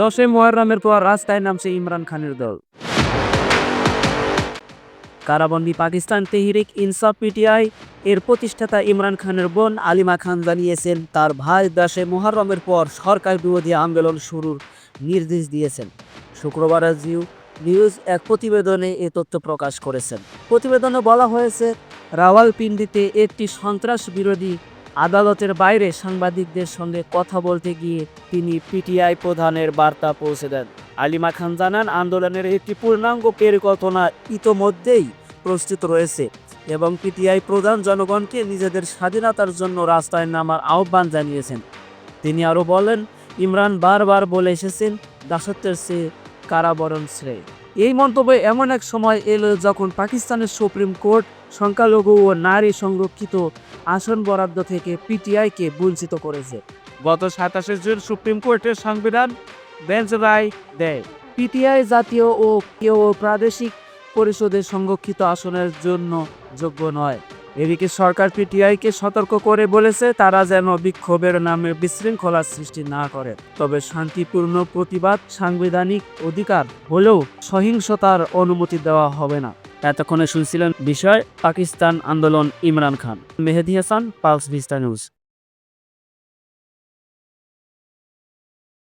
দশই মোহরমের পর রাস্তায় নামছে ইমরান খানের দল। কারাবন্দি পাকিস্তান তেহরিক ইনসাফ পিটিআই এর প্রতিষ্ঠাতা ইমরান খানের বোন আলিমা খান জানিয়েছেন, তার ভাই দাসে মোহরমের পর সরকার বিরোধী আন্দোলন শুরুর নির্দেশ দিয়েছেন। শুক্রবার জিও নিউজ এক প্রতিবেদনে এ তথ্য প্রকাশ করেছেন। প্রতিবেদনে বলা হয়েছে, রাওয়ালপিন্ডিতে একটি সন্ত্রাস বিরোধী আদালতের বাইরে সাংবাদিকদের সঙ্গে কথা বলতে গিয়ে তিনি পিটিআই প্রধানের বার্তা পৌঁছে দেন। আলিমা খান জানান, আন্দোলনের একটি পূর্ণাঙ্গ পরিকল্পনা ইতোমধ্যেই প্রস্তুত রয়েছে এবং পিটিআই প্রধান জনগণকে নিজেদের স্বাধীনতার জন্য রাস্তায় নামার আহ্বান জানিয়েছেন। তিনি আরও বলেন, ইমরান বারবার বলে এসেছেন, দাসত্বের চেয়ে কারাবরণ শ্রেয়। এই মন্তব্য এমন এক সময় এলো যখন পাকিস্তানের সুপ্রিম কোর্ট সংখ্যালঘু ও নারী সংরক্ষিত আসন বরাদ্দ থেকে পিটিআইকে বঞ্চিত করেছে। গত সাতাশে জুন সুপ্রিম কোর্টের সংবিধান বেঞ্চ রায় দেয়। পিটিআই জাতীয় ও কেউ প্রাদেশিক পরিষদের সংরক্ষিত আসনের জন্য যোগ্য নয়। এদিকে সরকার পিটিআইকে সতর্ক করে বলেছে, তারা যেন বিক্ষোভের নামে বিশৃঙ্খলার সৃষ্টি না করে। তবে শান্তিপূর্ণ প্রতিবাদ, সাংবিধানিক অধিকার হলেও সহিংসতার অনুমতি দেওয়া হবে না। এতক্ষণে শুনছিলেন বিষয়, পাকিস্তান আন্দোলন, Imran Khan. Mehedi Hasan, pulse vista news.